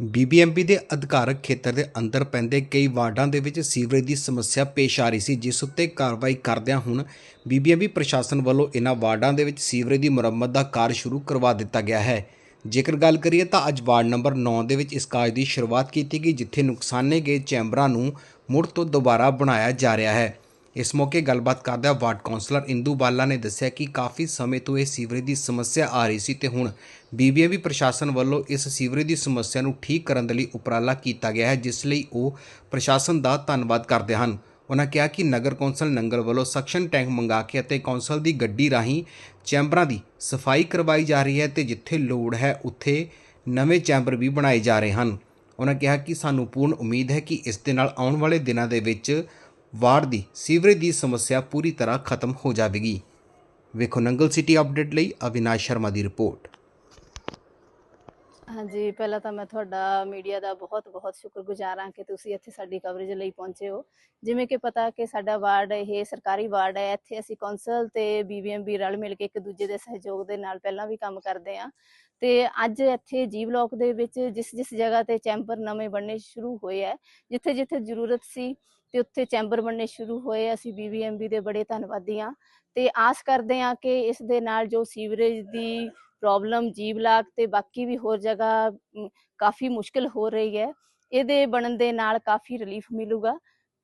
BBMB ਦੇ ਅਧਿਕਾਰਕ ਖੇਤਰ ਦੇ ਅੰਦਰ ਪੈਂਦੇ ਕਈ ਵਾਰਡਾਂ ਦੇ ਵਿੱਚ ਸੀਵਰੇਜ ਦੀ ਸਮੱਸਿਆ ਪੇਸ਼ ਆ ਰਹੀ ਸੀ, ਜਿਸ ਉੱਤੇ ਕਾਰਵਾਈ ਕਰਦਿਆਂ ਹੁਣ ਬੀਬੀਐਮਬੀ ਪ੍ਰਸ਼ਾਸਨ ਵੱਲੋਂ ਇਹਨਾਂ ਵਾਰਡਾਂ ਦੇ ਵਿੱਚ ਸੀਵਰੇਜ ਦੀ ਮੁਰੰਮਤ ਦਾ ਕਾਰਜ ਸ਼ੁਰੂ ਕਰਵਾ ਦਿੱਤਾ ਗਿਆ ਹੈ। ਜੇਕਰ ਗੱਲ ਕਰੀਏ ਤਾਂ ਅੱਜ ਵਾਰਡ ਨੰਬਰ 9 ਦੇ ਵਿੱਚ ਇਸ ਕਾਰਜ ਦੀ ਸ਼ੁਰੂਆਤ ਕੀਤੀ ਗਈ, ਜਿੱਥੇ ਨੁਕਸਾਨੇ ਗਏ ਚੈਂਬਰਾਂ ਨੂੰ ਮੁੜ ਤੋਂ ਦੁਬਾਰਾ ਬਣਾਇਆ ਜਾ ਰਿਹਾ ਹੈ। ਇਸ ਮੌਕੇ ਗੱਲਬਾਤ ਕਰਦਿਆਂ ਵਾਰਡ ਕਾਉਂਸਲਰ ਇੰਦੂ ਬਾਲਾ ਨੇ ਦੱਸਿਆ ਕਿ ਕਾਫੀ ਸਮੇਂ ਤੋਂ ਇਹ ਸੀਵਰੇਜ ਦੀ ਸਮੱਸਿਆ ਆ ਰਹੀ ਸੀ ਤੇ ਹੁਣ ਬੀਬੀਐਮਬੀ ਪ੍ਰਸ਼ਾਸਨ ਵੱਲੋਂ ਇਸ ਸੀਵਰੇਜ ਦੀ ਸਮੱਸਿਆ ਨੂੰ ਠੀਕ ਕਰਨ ਦੇ ਲਈ ਉਪਰਾਲਾ ਕੀਤਾ ਗਿਆ ਹੈ, ਜਿਸ ਲਈ ਉਹ ਪ੍ਰਸ਼ਾਸਨ ਦਾ ਧੰਨਵਾਦ ਕਰਦੇ ਹਨ। ਉਹਨਾਂ ਕਿਹਾ ਕਿ ਨਗਰ ਕੌਂਸਲ ਨੰਗਲ ਵੱਲੋਂ ਸਕਸ਼ਨ ਟੈਂਕ ਮੰਗਾ ਕੇ ਅਤੇ ਕੌਂਸਲ ਦੀ ਗੱਡੀ ਰਾਹੀਂ ਚੈਂਬਰਾਂ ਦੀ ਸਫ਼ਾਈ ਕਰਵਾਈ ਜਾ ਰਹੀ ਹੈ ਤੇ ਜਿੱਥੇ ਲੋੜ ਹੈ ਉੱਥੇ ਨਵੇਂ ਚੈਂਬਰ ਵੀ ਬਣਾਏ ਜਾ ਰਹੇ ਹਨ। ਉਹਨਾਂ ਕਿਹਾ ਕਿ ਸਾਨੂੰ ਪੂਰਨ ਉਮੀਦ ਹੈ ਕਿ ਇਸ ਦੇ ਨਾਲ ਆਉਣ ਵਾਲੇ ਦਿਨਾਂ ਦੇ ਵਿੱਚ ਵਾਰਡ ਦੀ ਸੀਵਰੇਜ ਦੀ ਸਮੱਸਿਆ ਪੂਰੀ ਤਰ੍ਹਾਂ ਖਤਮ ਹੋ ਜਾਵੇਗੀ। ਵੇਖੋ ਨੰਗਲ ਸਿਟੀ ਅਪਡੇਟ ਲਈ ਅਵਿਨਾਸ਼ ਸ਼ਰਮਾ ਦੀ ਰਿਪੋਰਟ। ਹਾਂਜੀ, ਪਹਿਲਾਂ ਤਾਂ ਮੈਂ ਤੁਹਾਡਾ ਮੀਡੀਆ ਦਾ ਬਹੁਤ-ਬਹੁਤ ਸ਼ੁਕਰਗੁਜ਼ਾਰ ਹਾਂ ਕਿ ਤੁਸੀਂ ਇੱਥੇ ਸਾਡੀ ਕਵਰੇਜ ਲਈ ਪਹੁੰਚੇ ਹੋ। ਜਿਵੇਂ ਕਿ ਪਤਾ ਕਿ ਸਾਡਾ ਵਾਰਡ ਇਹ ਸਰਕਾਰੀ ਵਾਰਡ ਹੈ, ਇੱਥੇ ਅਸੀਂ ਕੌਂਸਲ ਤੇ ਬੀਬੀਐਮਬੀ ਰਲ ਮਿਲ ਕੇ ਇੱਕ ਦੂਜੇ ਦੇ ਸਹਿਯੋਗ ਦੇ ਨਾਲ ਪਹਿਲਾਂ ਵੀ ਕੰਮ ਕਰਦੇ ਹਾਂ। ਤੇ ਅੱਜ ਇੱਥੇ ਜੀ ਬਲਾਕ ਦੇ ਵਿੱਚ ਜਿਸ ਜਿਸ ਜਗ੍ਹਾ ਤੇ ਚੈਂਬਰ ਨਵੇਂ ਬਣਨੇ ਸ਼ੁਰੂ ਹੋਏ ਹੈ ਜਿੱਥੇ ਜਿੱਥੇ ਜ਼ਰੂਰਤ ਸੀ ਤੇ ਉੱਥੇ ਚੈਂਬਰ ਬਣਨੇ ਸ਼ੁਰੂ ਹੋਏ। ਅਸੀਂ ਬੀਬੀਐਮਬੀ ਦੇ ਬੜੇ ਧੰਨਵਾਦੀ ਹਾਂ ਤੇ ਆਸ ਕਰਦੇ ਹਾਂ ਕਿ ਇਸ ਦੇ ਨਾਲ ਜੋ ਸੀਵਰੇਜ ਦੀ ਪ੍ਰੋਬਲਮ ਜੀ ਬਲਾਕ ਤੇ ਬਾਕੀ ਵੀ ਹੋਰ ਜਗ੍ਹਾ ਕਾਫੀ ਮੁਸ਼ਕਲ ਹੋ ਰਹੀ ਹੈ, ਇਹਦੇ ਬਣਨ ਦੇ ਨਾਲ ਕਾਫੀ ਰਿਲੀਫ ਮਿਲੂਗਾ।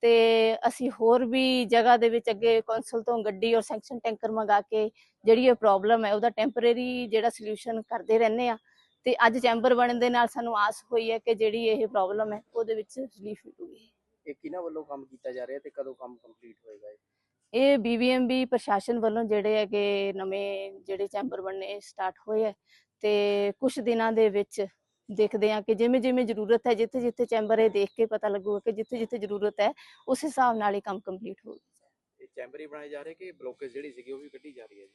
ਤੇ ਅਸੀਂ ਹੋਰ ਵੀ ਜਗ੍ਹਾ ਦੇ ਵਿੱਚ ਅੱਗੇ ਕੌਂਸਲ ਤੋਂ ਗੱਡੀ ਔਰ ਸੈਂਕਸ਼ਨ ਟੈਂਕਰ ਮੰਗਾ ਕੇ ਜਿਹੜੀ ਇਹ ਪ੍ਰੋਬਲਮ ਹੈ ਉਹਦਾ ਟੈਂਪਰੇਰੀ ਜਿਹੜਾ ਸੋਲੂਸ਼ਨ ਕਰਦੇ ਰਹਿੰਦੇ ਆ ਤੇ ਅੱਜ ਚੈਂਬਰ ਬਣਨ ਦੇ ਨਾਲ ਸਾਨੂੰ ਆਸ ਹੋਈ ਹੈ ਕਿ ਜਿਹੜੀ ਇਹ ਪ੍ਰੋਬਲਮ ਹੈ ਉਹਦੇ ਵਿੱਚ ਰਿਲੀਫ ਮਿਲੂਗੀ। ਇਹ ਕਿਹਨਾਂ ਵੱਲੋਂ ਕੰਮ ਕੀਤਾ ਜਾ ਰਿਹਾ ਤੇ ਕਦੋਂ ਕੰਮ ਕੰਪਲੀਟ ਹੋਏਗਾ ਇਹ? ਇਹ ਬੀਬੀਐਮਬੀ ਪ੍ਰਸ਼ਾਸਨ ਵੱਲੋਂ ਜਿਹੜੇ ਹੈਗੇ ਨਵੇਂ ਜਿਹੜੇ ਚੈਂਬਰ ਬਣਨੇ ਸਟਾਰਟ ਹੋਏ ਹੈ ਤੇ ਕੁਝ ਦਿਨਾਂ ਦੇ ਵਿੱਚ ਦੇਖਦੇ ਹਾਂ ਕਿ ਜਿਵੇਂ ਜਿਵੇਂ ਜ਼ਰੂਰਤ ਹੈ ਜਿੱਥੇ ਜਿੱਥੇ ਚੈਂਬਰ ਹੈ ਦੇਖ ਕੇ ਪਤਾ ਲੱਗੂਗਾ ਕਿ ਜਿੱਥੇ ਜਿੱਥੇ ਜ਼ਰੂਰਤ ਹੈ ਉਸ ਹਿਸਾਬ ਨਾਲ ਹੀ ਕੰਮ ਕੰਪਲੀਟ ਹੋਊਗਾ ਇਹ ਚੈਂਬਰ ਹੀ ਬਣਾਏ ਜਾ ਰਹੇ ਕਿ ਬਲੋਕੇਜ ਜਿਹੜੀ ਸੀਗੀ ਉਹ ਵੀ ਕੱਢੀ ਜਾ ਰਹੀ ਹੈ ਜੀ?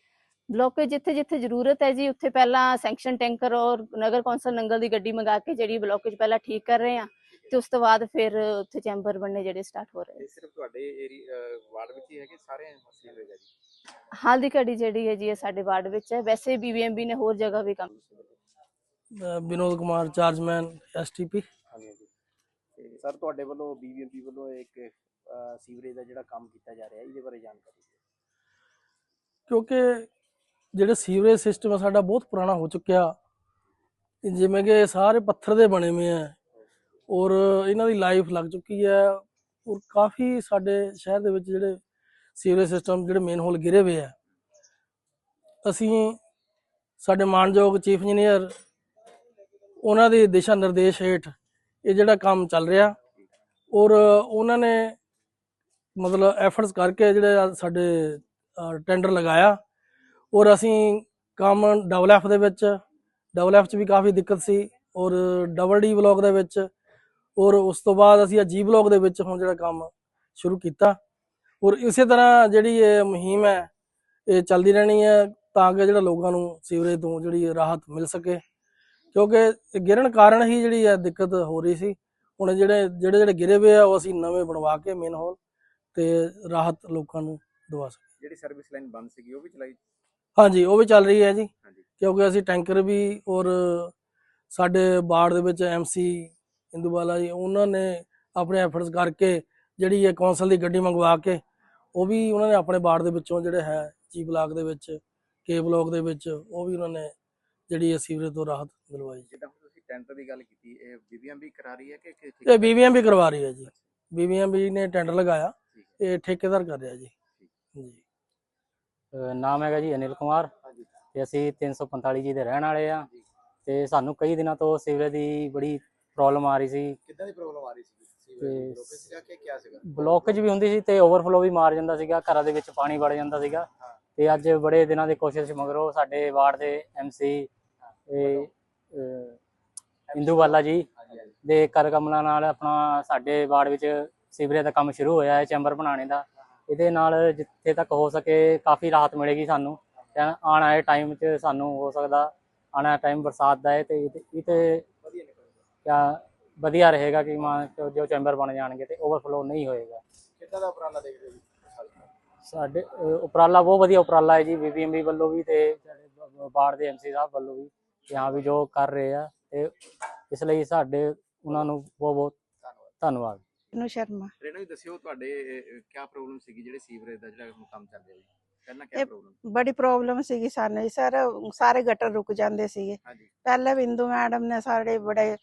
ਬਲੋਕੇ ਜਿੱਥੇ ਜਿੱਥੇ ਜ਼ਰੂਰਤ ਹੈ ਜੀ ਉੱਥੇ ਪਹਿਲਾਂ ਸੈਂਕਸ਼ਨ ਟੈਂਕਰ ਔਰ ਨਗਰ ਕੌਂਸਲ ਨੰਗਲ ਦੀ ਗੱਡੀ ਮੰਗਾ ਕੇ ਜਿਹੜੀ ਬਲੋਕੇਜ ਪਹਿਲਾਂ ਠੀਕ ਕਰ ਰਹੇ ਹਾਂ ਤੇ ਉਸ ਤੋਂ ਬਾਅਦ ਫਿਰ ਉੱਥੇ ਚੈਂਬਰ ਬਣਨੇ ਜਿਹੜੇ ਸਟਾਰਟ ਹੋ ਰਹੇ ਇਹ ਸਿਰਫ ਤੁਹਾਡੇ ਏਰੀਆ ਵਾਰਡ ਵਿੱਚ ਹੀ ਹੈ ਕਿ ਸਾਰੇ ਸੀਵਰੇਜ ਹੈ ਜੀ? ਹਾਲ ਦੀ ਘੜੀ ਜਿਹੜੀ ਹੈ ਜੀ ਇਹ ਸਾਡੇ ਵਾਰਡ ਵਿੱਚ ਹੈ। ਵੈਸੇ ਬੀਬੀਐਮਬੀ ਨੇ ਹੋਰ ਜਗ੍ਹਾ ਵੀ ਕੰਮ ਵਿਨੋਦ ਕੁਮਾਰ ਚਾਰਜਮੈਨ ਐਸਟੀਪੀ ਤੇ ਸਰ ਤੁਹਾਡੇ ਵੱਲੋਂ ਬੀਬੀਐਮਪੀ ਵੱਲੋਂ ਇੱਕ ਅਹ, ਸੀਵਰੇਜ ਦਾ ਜਿਹੜਾ ਕੰਮ ਕੀਤਾ ਜਾ ਰਿਹਾ ਇਹਦੇ ਬਾਰੇ ਜਾਣਕਾਰੀ ਦਿਓ। ਕਿਉਂਕਿ ਜਿਹੜੇ ਸੀਵਰੇਜ ਸਿਸਟਮ ਸਾਡਾ ਬਹੁਤ ਪੁਰਾਣਾ ਹੋ ਚੁੱਕਿਆ। ਤੇ ਜਿਵੇਂ ਕਿ ਇਹ ਸਾਰੇ ਪੱਥਰ ਦੇ ਬਣੇ ਹੋਏ ਆ ਔਰ ਇਹਨਾਂ ਦੀ ਲਾਈਫ ਲੱਗ ਚੁੱਕੀ ਹੈ ਔਰ ਕਾਫੀ ਸਾਡੇ ਸ਼ਹਿਰ ਦੇ ਵਿੱਚ ਜਿਹੜੇ ਸੀਵਰੇਜ ਸਿਸਟਮ ਜਿਹੜੇ ਮੇਨ ਹੋਲ ਗਿਰੇ ਹੋਏ ਆ। ਅਸੀਂ ਸਾਡੇ ਮਾਨਯੋਗ ਚੀਫ ਇੰਜੀਨੀਅਰ ਉਹਨਾਂ ਦੇ ਦਿਸ਼ਾ ਨਿਰਦੇਸ਼ ਹੇਠ ਇਹ ਜਿਹੜਾ ਕੰਮ ਚੱਲ ਰਿਹਾ ਔਰ ਉਹਨਾਂ ਨੇ ਮਤਲਬ ਐਫਰਟਸ ਕਰਕੇ ਜਿਹੜੇ ਸਾਡੇ ਟੈਂਡਰ ਲਗਾਇਆ ਔਰ ਅਸੀਂ ਕੰਮ ਡਬਲ ਐਫ ਦੇ ਵਿੱਚ ਡਬਲ ਐਫ ਚ ਵੀ ਕਾਫੀ ਦਿੱਕਤ ਸੀ ਔਰ ਡਬਲ ਡੀ ਬਲਾਕ ਦੇ ਵਿੱਚ ਔਰ ਉਸ ਤੋਂ ਬਾਅਦ ਅਸੀਂ ਜੀ ਬਲਾਕ ਦੇ ਵਿੱਚ ਹੁਣ ਜਿਹੜਾ ਕੰਮ ਸ਼ੁਰੂ ਕੀਤਾ ਔਰ ਇਸੇ ਤਰ੍ਹਾਂ ਜਿਹੜੀ ਇਹ ਮੁਹਿੰਮ ਹੈ, ਇਹ ਚੱਲਦੀ ਰਹਿਣੀ ਹੈ ਤਾਂ ਕਿ ਜਿਹੜਾ ਲੋਕਾਂ ਨੂੰ ਸੀਵਰੇਜ ਤੋਂ ਜਿਹੜੀ ਰਾਹਤ ਮਿਲ ਸਕੇ। ਕਿਉਂਕਿ ਗਿਰਨ ਕਾਰਨ ਹੀ ਜਿਹੜੀ ਹੈ ਦਿੱਕਤ ਹੋ ਰਹੀ ਸੀ। ਹੁਣ ਜਿਹੜੇ ਜਿਹੜੇ ਜਿਹੜੇ ਗਿਰੇ ਹੋਏ ਆ ਉਹ ਅਸੀਂ ਨਵੇਂ ਬਣਵਾ ਕੇ ਮੇਨ ਹੋਲ ਤੇ ਰਾਹਤ ਲੋਕਾਂ ਨੂੰ ਦਵਾ ਸਕੇ ਜਿਹੜੀ ਸਰਵਿਸ ਲਾਈਨ ਬੰਦ ਸੀਗੀ ਉਹ ਵੀ ਚਲਾਈ? ਹਾਂਜੀ ਉਹ ਵੀ ਚੱਲ ਰਹੀ ਹੈ ਜੀ। ਕਿਉਂਕਿ ਅਸੀਂ ਟੈਂਕਰ ਵੀ ਔਰ ਸਾਡੇ ਬਾੜ ਦੇ ਵਿੱਚ ਐਮਸੀ ਇੰਦੂਵਾਲਾ ਜੀ ਉਹਨਾਂ ਨੇ ਆਪਣੇ ਐਫਰਟਸ ਕਰਕੇ ਜਿਹੜੀ ਇਹ ਕੌਂਸਲ ਦੀ ਗੱਡੀ ਮੰਗਵਾ ਕੇ ਉਹ ਵੀ ਉਹਨਾਂ ਨੇ ਆਪਣੇ ਬਾੜ ਦੇ ਵਿੱਚੋਂ ਜਿਹੜੇ ਹੈ ਜੀ ਬਲਾਕ ਦੇ ਵਿੱਚ ਕੇ ਬਲਾਕ ਦੇ ਵਿੱਚ ਉਹ ਵੀ ਉਹਨਾਂ ਨੇ ਜਿਹੜੀ ਸੀਵਰੇਜ ਤੋਂ ਰਾਹਤ ਦਿਲਵਾਈ ਜੀ। ਜਿੱਦਾਂ ਹੁਣ ਤੁਸੀਂ ਟੈਂਡਰ ਦੀ ਗੱਲ ਕੀਤੀ ਇਹ ਬੀਬੀਐਮਪੀ ਕਰਾ ਰਹੀ ਹੈ ਕਿ ਕਿ ਇਹ ਬੀਬੀਐਮ ਵੀ ਕਰਵਾ ਰਹੀ ਹੈ ਜੀ। ਬੀਬੀਐਮ ਵੀ ਨੇ ਟੈਂਡਰ ਲਗਾਇਆ ਇਹ ਠੇਕੇਦਾਰ ਕਰ ਰਿਹਾ ਜੀ। ਜੀ। ਅਹ ਨਾਮ ਹੈਗਾ ਜੀ ਅਨਿਲ ਕੁਮਾਰ ਹਾਂਜੀ। ਤੇ ਅਸੀਂ 345 ਜੀ ਦੇ ਰਹਿਣ ਵਾਲੇ ਆ ਤੇ ਸਾਨੂੰ ਕਈ ਦਿਨਾਂ ਤੋਂ ਸੀਵਰੇਜ ਦੀ ਬੜੀ ਪ੍ਰੋਬਲਮ ਆ ਰਹੀ ਸੀ। ਕਿੱਦਾਂ ਦੀ ਪ੍ਰੋਬਲਮ ਆ ਰਹੀ ਸੀ? ਸੀਵਰੇਜ ਤੇ ਬਲੋਕੇਜ ਸੀਗਾ ਕਿ ਕਿਆ ਸੀਗਾ? ਬਲੋਕੇਜ ਵੀ ਹੁੰਦੀ ਸੀ ਤੇ ਓਵਰਫਲੋ ਵੀ ਮਾਰ ਜਾਂਦਾ ਸੀਗਾ ਘਰਾਂ ਦੇ ਵਿੱਚ ਪਾਣੀ ਵੜ ਜਾਂਦਾ ਸੀਗਾ। ਤੇ ਅੱਜ ਬੜੇ ਦਿਨਾਂ ਦੀ ਕੋਸ਼ਿਸ਼ ਮਗਰੋਂ ਸਾਡੇ ਵਾਰਡ ਦੇ ਐਮਸੀ ਇੰਦੂਵਾਲਾ ਜੀ ਦੇ ਕਰ ਕਮਲਾਂ ਨਾਲ ਆਪਣਾ ਸਾਡੇ ਵਾਰਡ ਵਿੱਚ ਸੀਵਰੇਜ ਦਾ ਕੰਮ ਸ਼ੁਰੂ ਹੋਇਆ ਹੈ ਚੈਂਬਰ ਬਣਾਉਣੇ ਦਾ। ਇਹਦੇ ਨਾਲ ਜਿੱਥੇ ਤੱਕ ਹੋ ਸਕੇ ਕਾਫੀ ਰਾਹਤ ਮਿਲੇਗੀ ਸਾਨੂੰ। ਆਉਣ ਵਾਲੇ ਟਾਈਮ 'ਚ ਸਾਨੂੰ ਹੋ ਸਕਦਾ ਆਉਣ ਵਾਲਾ ਟਾਈਮ ਬਰਸਾਤ ਦਾ ਹੈ ਤੇ ਇਹ ਤੇ ਵਧੀਆ ਨਿਕਲੂਗਾ ਕਿਆ ਵਧੀਆ ਰਹੇਗਾ ਕਿ ਮਾਂ ਜੋ- ਚੈਂਬਰ ਬਣ ਜਾਣਗੇ ਤੇ ਓਵਰਫਲੋ ਨਹੀਂ ਹੋਏਗਾ। ਕਿੱਦਾਂ ਦਾ ਉਪਰਾਲਾ ਦੇਖਦੇ ਹੋ ਸਾਡੇ ਉਪਰਾਲਾ ਬਹੁਤ ਵਧੀਆ ਉਪਰਾਲਾ ਹੈ ਜੀ ਬੀਬੀਐਮਬੀ ਵੱਲੋਂ ਵੀ ਤੇ ਬਾੜ ਦੇ ਐਮਸੀ ਸਾਹਿਬ ਵੱਲੋਂ ਵੀ। ਕਿ ਹਾਂ ਵੀ ਜੋ ਕਰ ਰਹੇ ਆ ਤੇ ਇਸ ਲਈ ਸਾਡੇ ਉਹਨਾਂ ਨੂੰ ਬਹੁਤ ਬਹੁਤ ਧੰਨਵਾਦ। ਧੰਨਵਾਦ ਨੂੰ ਸ਼ਰਮਾ। ਰੇਣਾ ਜੀ ਦੱਸਿਓ ਤੁਹਾਡੇ ਕੀ ਪ੍ਰੋਬਲਮ ਸੀਗੀ ਜਿਹੜੇ ਸੀਵਰੇਜ ਦਾ ਜਿਹੜਾ ਹੁਣ ਕੰਮ ਚੱਲ ਰਿਹਾ ਜੀ? ਪਹਿਲਾਂ ਕੀ ਇਹ- ਪ੍ਰੋਬਲਮ ਬੜੀ ਪ੍ਰੋਬਲਮ ਸੀਗੀ ਸਾਨੂੰ ਜੀ ਸਰ ਸਾਰੇ ਗਟਰ ਰੁਕ ਜਾਂਦੇ ਸੀਗੇ। ਹਾਂਜੀ। ਪਹਿਲੇ ਬਿੰਦੂ ਮੈਡਮ ਨੇ ਸਾਡੇ ਬੜੇ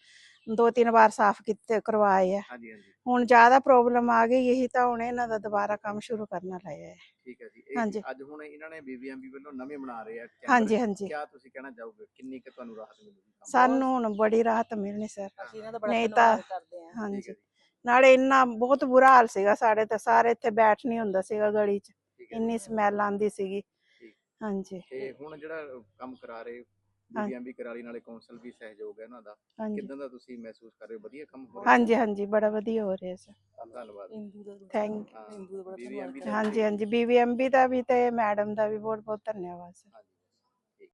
ਦੋ ਤਿੰਨ ਵਾਰ ਸਾਫ਼ ਕੀਤੇ ਕਰਵਾਏ ਆ। ਹਾਂਜੀ ਹਾਂਜੀ। ਹੁਣ ਜ਼ਿਆਦਾ ਪ੍ਰੋਬਲਮ ਆ ਗਈ ਇਹੀ ਤਾਂ ਹੁਣ ਇਹਨਾਂ ਦਾ ਦੁਬਾਰਾ ਕੰਮ ਸ਼ੁਰੂ ਕਰਨਾ ਲਾਇਆ ਹੈ। ਠੀਕ ਹੈ ਜੀ। ਹਾਂਜੀ। ਅੱਜ ਹੁਣ ਇਹਨਾਂ ਨੇ ਬੀਬੀਐਮਬੀ ਵੱਲੋਂ ਨਵੇਂ ਬਣਾ ਰਹੇ ਆ ਹਾਂਜੀ ਹਾਂਜੀ। ਕੀ ਤੁਸੀਂ ਕਹਿਣਾ ਚਾਹੋਗੇ? ਕਿੰਨੀ ਕਿ ਤੁਹਾਨੂੰ ਰਾਹਤ ਮਿਲੂਗੀ? ਕੰਮ? ਸਾਨੂੰ ਹੁਣ ਬੜੀ ਰਾਹਤ ਮਿਲਣੀ ਸਰ। ਅਸੀਂ ਇਹਨਾਂ ਦਾ ਬੜਾ ਨਹੀਂ ਤਾਂ- ਧੰਨਵਾਦ ਕਰਦੇ ਹਾਂ। ਠੀਕ ਹਾਂਜੀ। ਹੈ ਜੀ। ਨਾਲੇ ਇੰਨਾ ਬਹੁਤ ਬੁਰਾ ਹਾਲ ਸੀਗਾ ਸਾਡੇ ਤੇ। ਸਾਰੇ ਇੱਥੇ ਬੈਠ ਨਹੀਂ ਹੁੰਦਾ ਸੀਗਾ ਗਲੀ 'ਚ। ਠੀਕ ਹੈ ਇੰਨੀ। ਸਮੈਲ ਆਂਦੀ ਸੀਗੀ। ਹਾਂਜੀ। ਤੇ ਹੁਣ ਜਿਹੜਾ ਕੰਮ ਕਰਾ ਰਹੇ ਬੀਬੀਐਮਬੀ ਕਰਾਲੀ ਨਾਲੇ ਕੌਂਸਲ ਵੀ ਸਹਿਯੋਗ ਹੈ ਉਹਨਾਂ ਦਾ। ਹਾਂਜੀ। ਕਿਦਾਂ ਦਾ ਤੁਸੀਂ ਮਹਿਸੂਸ ਕਰ ਰਹੇ ਹੋ? ਵਧੀਆ ਕੰਮ ਹੋ ਰਿਹਾ ਹਾਂਜੀ ਹਾਂਜੀ ਬੜਾ ਵਧੀਆ ਹੋ ਰਿਹਾ ਸਰ। ਧੰਨਵਾਦ। ਕਰਦੇ ਹਾਂਜੀ ਹਾਂਜੀ ਬੀਬੀਐਮਬੀ ਦਾ ਵੀ ਤੇ ਮੈਡਮ ਦਾ ਵੀ ਬਹੁਤ ਬਹੁਤ ਧੰਨਵਾਦ ਸਰ।